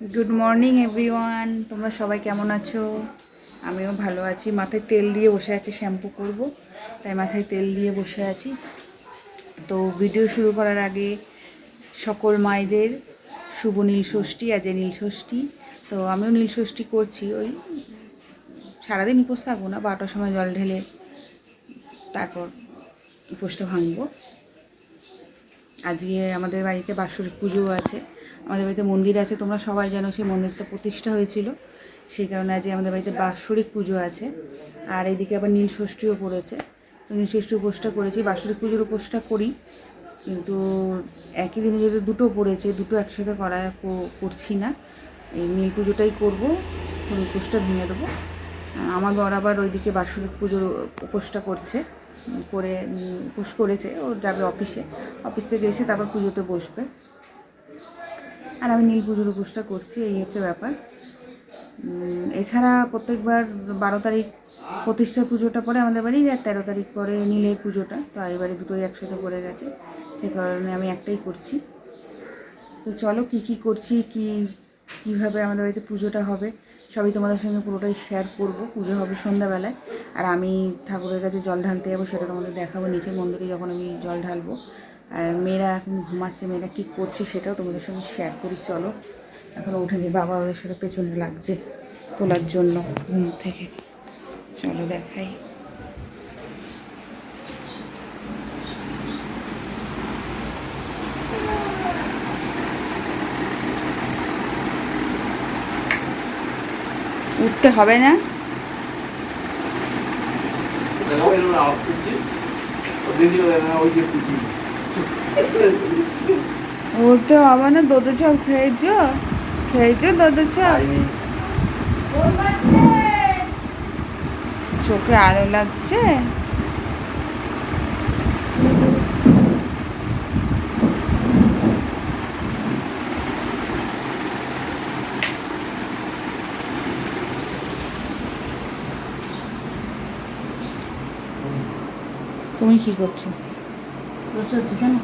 Good morning everyone তোমরা সবাই কেমন আছো? আমিও ভালো আছি। মাথায় তেল দিয়ে বসে আছি, শ্যাম্পু করব। তাই মাথায় তেল দিয়ে বসে আছি। তো ভিডিও শুরু করার আগে সকল মায়েদের শুভ নীল ষষ্ঠী, আজ নীল ষষ্ঠী। তো আমিও নীল ষষ্ঠী করছি। ওই সারাদিন উপোস থাকব না, বারোটার সময় জল ঢেলে তারপর উপোসটা ভাঙবো। আজকে আমাদের বাড়িতে বাৎসরিক পুজো আছে। আমাদের বাড়িতে মন্দির আছে, তোমরা সবাই জানো সেই মন্দিরটা প্রতিষ্ঠা হয়েছিল। সেই কারণে আজকে আমাদের বাড়িতে বাৎসরিক পুজো আছে। আর এইদিকে আবার নীল ষষ্ঠীও পড়েছে। তো নীল ষষ্ঠী উপোসটা করেছি, বাৎসরিক পুজোর উপোসটা করি। কিন্তু একই দিনে যেহেতু দুটো পড়েছে, দুটো একসাথে করা করছি না। এই নীল পুজোটাই করব উপোসটা ভেঙে দেবো। আমার বর আবার ওইদিকে বাৎসরিক পুজোর উপোসটা করছে। করে উপোস করেছে, ও যাবে অফিসে। অফিস থেকে এসে তারপর পুজোতে বসবে। আর আমি নীল পুজোর উপোসটা করছি, এই হচ্ছে ব্যাপার। এছাড়া প্রত্যেকবার বারো তারিখ প্রতিষ্ঠা পুজোটা পরে আমাদের বাড়ি, আর তেরো তারিখ পরে নীলের পুজোটা, তো এবারে দুটোই একসাথে পড়ে গেছে, সে কারণে আমি একটাই করছি। তো চলো কি কি করছি, কি, কীভাবে আমাদের বাড়িতে পুজোটা হবে, সবই তোমাদের সঙ্গে পুরোটাই শেয়ার করব। পুজো হবে সন্ধ্যাবেলায়, আর আমি ঠাকুরের কাছে জল ঢালতে যাব, সেটা তোমাদের দেখাবো, নিচে মন্দিরে যখন আমি জল ঢালবো। আর মেয়েরা এখন ঘুমাচ্ছে, মেয়েরা কী করছে সেটাও তোমাদের সঙ্গে শেয়ার করি, চলো। এখনও উঠেনি বাবা ওদের সাথে পেছনে লাগছে তোলার জন্য ঘুম থেকে। চলো দেখাই। উঠতে হবে না? ওই যে উঠতে হবে না দোদে চপ খেয়েছো? খেয়েছো দোদে চপ চোখে আলো লাগছে? তুমি কি করছ? বসে আছো কেন?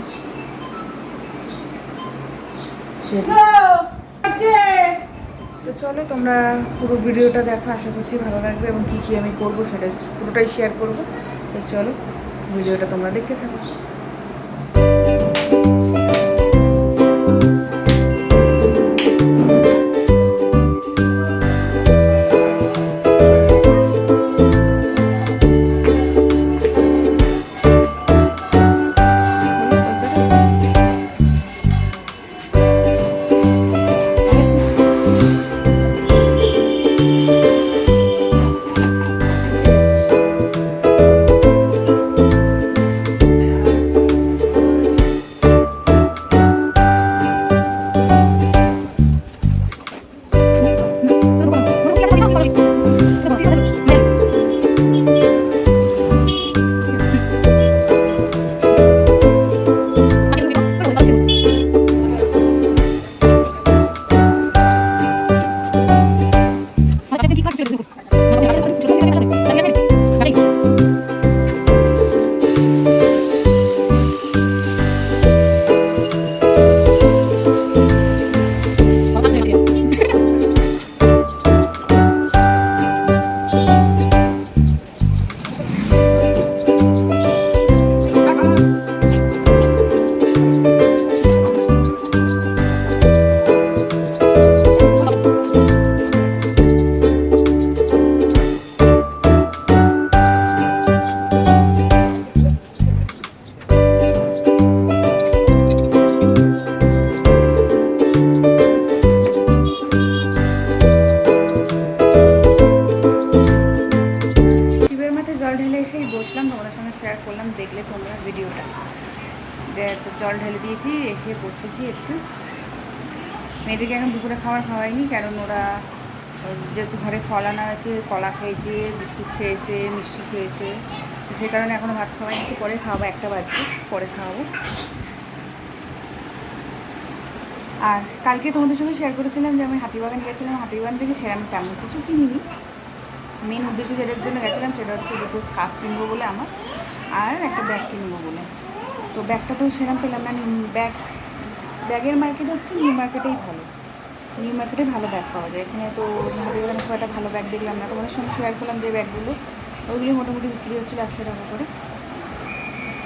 তো চলো তোমরা পুরো ভিডিওটা দেখো আশা করছি ভালো লাগবে এবং কী কী আমি করব সেটা পুরোটাই শেয়ার করব। তো চলো ভিডিওটা তোমরা দেখতে থাকো। তো জল ঢেলে দিয়েছি, এসে বসেছি একটু। মেয়েদেরকে এখন দুপুরে খাবার খাওয়াইনি, কারণ ওরা যেহেতু ঘরে ফল আনা আছে কলা খেয়েছে, বিস্কুট খেয়েছে, মিষ্টি খেয়েছে সেই কারণে এখনও ভাত খাওয়াইনি। একটু পরে খাওয়াবো, একটা বাজছে, পরে খাওয়াবো। আর কালকে তোমাদের সঙ্গে শেয়ার করেছিলাম যে আমি হাতিবাগান গেছিলাম, হাতিবাগান থেকে সেরকম তেমন কিছু কিনিনি। মেন উদ্দেশ্য যেটার জন্য গেছিলাম, সেটা হচ্ছে দুটো স্কার্ফ কিনবো বলে আমার, আর একটা ব্যাগ কিনবো বলে। তো ব্যাগটা তো সেরকম পেলাম না ব্যাগ, ব্যাগের মার্কেট হচ্ছে নিউ মার্কেটেই ভালো। নিউ মার্কেটে ভালো ব্যাগ পাওয়া যায়। এখানে তো হাতিবাগানে খুব একটা ভালো ব্যাগ দেখলাম না। তোমাদের সঙ্গে শেয়ার করলাম যে ব্যাগগুলো ওইগুলি মোটামুটি বিক্রি হচ্ছিল একশো টাকা করে।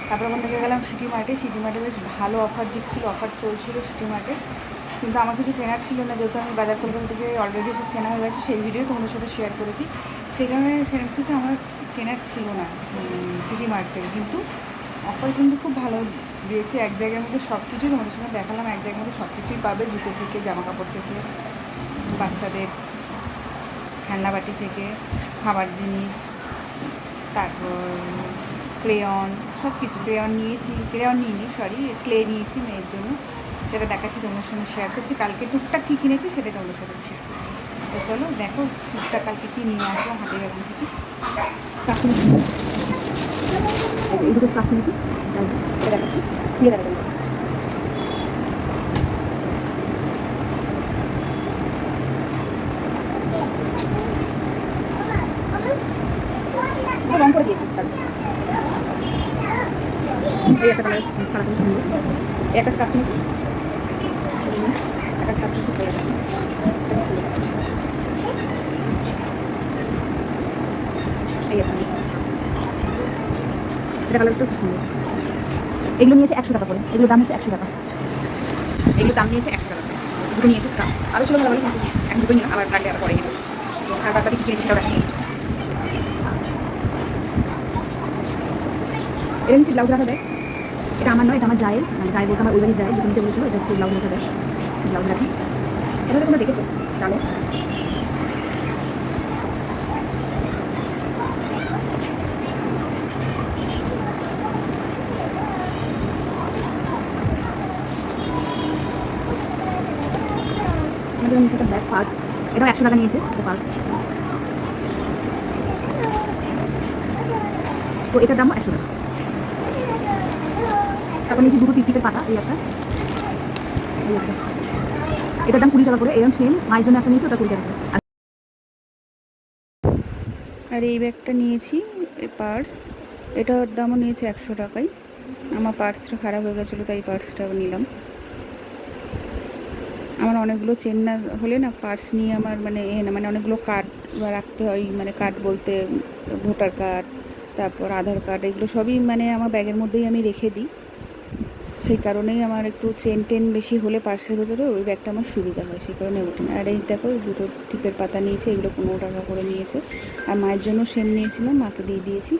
তারপর ওখান থেকে গেলাম সিটি মার্টে। সিটি মার্টে বেশ ভালো অফার দিচ্ছিল অফার চলছিল সিটি মার্টে। কিন্তু আমার কিছু কেনার ছিল না। যেহেতু আমি বাজার কলকাতা থেকে অলরেডি খুব কেনা হয়ে গেছে, সেই ভিডিও তোমাদের সাথে শেয়ার করেছি। সেই কারণে সেরকম কিছু আমার কেনার ছিল না সিটি থেকে কিন্তু অফার কিন্তু খুব ভালো দিয়েছে। এক জায়গার মধ্যে সব কিছুই তোমাদের সঙ্গে দেখালাম। এক জায়গার মধ্যে সব কিছুই পাবে জুতো থেকে জামা কাপড় থেকে, বাচ্চাদের খেলনাবাটি থেকে, খাবার জিনিস, তারপর ক্রেয়ন সব কিছু ক্রেয়ন নিয়েছি, ক্রেয়ন নিইনি সরি ক্লে নিয়েছি মেয়ের জন্য। সেটা দেখাচ্ছি, তোমাদের সঙ্গে শেয়ার করছি। কালকে টুকটাক কী কিনেছি সেটা তোমাদের সঙ্গে শেয়ার তো চলো, দেখো টুকটাক কালকে কী নিয়ে আসব হাতের বাগান থেকে। কিনেছি এই দুটো স্কার্ফ এটা দেখাচ্ছি। খুলে ওটা রং দিয়েছি এই একটা কালার একটা স্কার্ফ নিয়েছি একটা স্কার্ফ নিয়েছি পরে যাচ্ছে এই নিয়েছি কালারটা খুব সুন্দর। এগুলো নিয়েছে একশো টাকা করে। এগুলো দাম হচ্ছে একশো টাকা। এগুলো দাম নিয়েছে একশো টাকা করে। দুটো নিয়েছে আরও ছিল ভালো ভালো কিন্তু এক দুটো নিলাম। আবার লাগলে আবার পরে নেব আর বাদ বাকি কিনেছি সেটাও নিয়েছি এটা নিচে ব্লাউজ রাখা যায়। এটা আমার নয় এটা আমার জায়ের। মানে জায় বলতে আমার ওই যায় যেটা নিতে বলেছিল এটা হচ্ছে ব্লাউজ রাখা যায়। ব্লাউজ রাখি। এটা তোমরা দেখেছ? চালো আমাদের নিচে একটা ব্যাগ পার্স এটাও একশো টাকা নিয়েছে পার্স তো এটার দামও একশো টাকা। তারপর নিচে দুটো টিকটিকের পাতা, এই একটা। এই একটা। এটার দাম কুড়ি টাকা করে এরকম সেম মায়ের জন্য একটা নিয়েছি, ওটা কুড়ি টাকা করে। আর- এই ব্যাগটা নিয়েছি পার্স এটার দামও নিয়েছে একশো টাকাই আমার পার্সটা খারাপ হয়ে গেছিল, তাই পার্সটা নিলাম। আমার অনেকগুলো চেন না হলে না পার্স নিয়ে আমার মানে এ না মানে অনেকগুলো কার্ড রাখতে হয় মানে কার্ড বলতে ভোটার কার্ড তারপর আধার কার্ড এগুলো সবই মানে আমার ব্যাগের মধ্যেই আমি রেখে দিই। সেই কারণেই আমার একটু চেন টেন বেশি হলে পার্সের ভেতরে ওই ব্যাগটা আমার সুবিধা হয়, সেই কারণে ওঠে না আর এই দেখো, এই দুটো টিপের পাতা নিয়েছে, এগুলো পনেরো টাকা করে নিয়েছে। আর মায়ের জন্য সেম নিয়েছিলাম, মাকে দিয়ে দিয়েছি।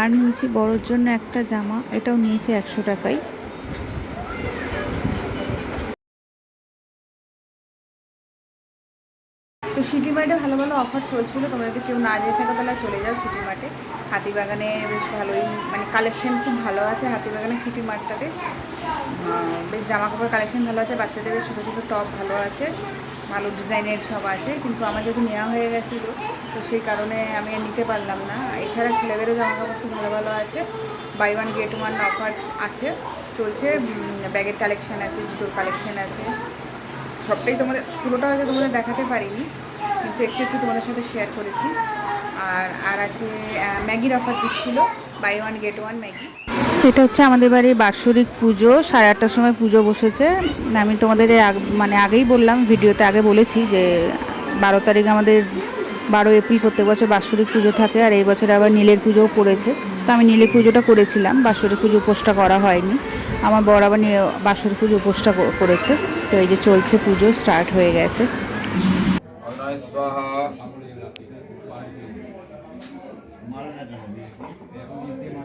আর নিয়েছি বড়োর জন্য একটা জামা। এটাও নিয়েছে একশো টাকায়। তো সিটি মার্টে ভালো ভালো অফার চলছিল। তোমরা যদি কেউ না যেয়ে থাকো তাহলে চলে যাও সিটি মার্টে। হাতিবাগানে বেশ ভালোই মানে কালেকশন খুব ভালো আছে হাতিবাগানে সিটি মার্টটাতে। বেশ জামা কাপড় কালেকশন ভালো আছে, বাচ্চাদের বেশ ছোটো ছোটো টপ ভালো আছে। ভালো ডিজাইনের সব আছে, কিন্তু আমার যেহেতু নেওয়া হয়ে গেছিল। তো সেই কারণে আমি আর নিতে পারলাম না। এছাড়া ছেলেদেরও জামা কাপড় খুব ভালো ভালো আছে। Buy one get one offer আছে, চলছে ব্যাগের কালেকশান আছে, জুতোর কালেকশান আছে। সবটাই তোমাদের, পুরোটা হয়তো তোমাদের দেখাতে পারিনি, কিন্তু একটু একটু তোমাদের সাথে শেয়ার করেছি। আর আর আছে ম্যাগির অফার দিচ্ছিল। Buy one get one Maggi. এটা হচ্ছে আমাদের বাড়ির বাৎসরিক পুজো সাড়ে আটটার সময় পুজো বসেছে। আমি তোমাদের মানে আগেই বললাম ভিডিওতে আগে বলেছি যে বারো তারিখ আমাদের বারো এপ্রিল প্রত্যেক বছর বাৎসরিক পুজো থাকে আর এই বছর আবার নীলের পুজোও পড়েছে। তো আমি নীলের পুজোটা করেছিলাম বাৎসরিক পুজো উপোসটা করা হয়নি। আমার বড় আবার নিয়ে বাৎসরিক পুজো উপোসটা করেছে। তো এই যে চলছে পুজো স্টার্ট হয়ে গেছে। অনয় স্বাহা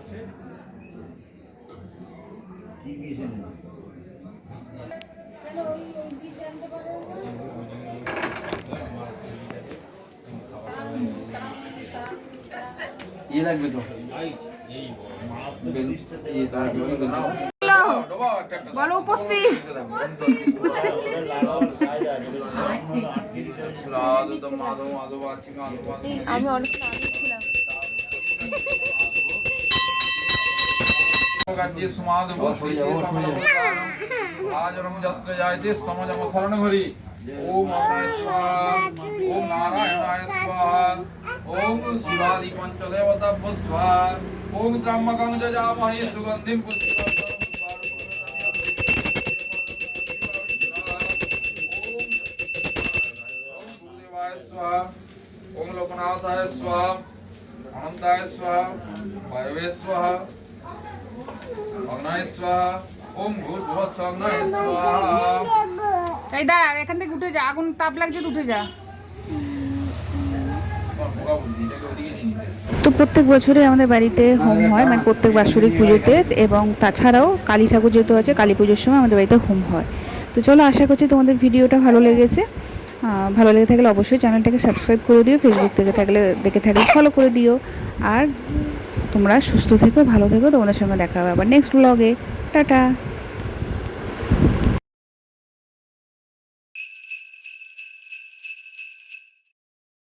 ইয়ে লাগবে তো ইয়ে তার তো। বলো উপস্থিত আমি অনেক ছিলাম। কাটিয়ে সমাধ আজ রমযাত্রা যাইতে স্তমজম শরণ ভরি ওম অমরেশ্বর ওম নারায়ণায়েশ্বর ওম শিবাদি পঞ্চদেবতাভ্য স্বার ওম ত্রম্বকং যজামহে সুগন্ধিম পুষ্প ओम लोकनाथाय स्वाहा अनंताय स्वाहा भैवे स्वाहा এই দাঁড়া, এখান থেকে উঠে যা, আগুন তাপ লাগছে উঠে যা। তো প্রত্যেক বছরে আমাদের বাড়িতে হোম হয় মানে প্রত্যেক বাৎসরিক পুজোতে, এবং তাছাড়াও কালী ঠাকুর যেহেতু আছে, কালী পুজোর সময় আমাদের বাড়িতে হোম হয়। তো চলো, আশা করছি তোমাদের ভিডিওটা ভালো লেগেছে। ভালো লেগে থাকলে অবশ্যই চ্যানেলটাকে সাবস্ক্রাইব করে দিও ফেসবুক থেকে থাকলে, দেখে থাকলে ফলো করে দিও। আর তোমরা সুস্থ থেকো ভালো থেকো। তোমাদের সঙ্গে দেখা হবে আবার নেক্সট ব্লগে টাটা!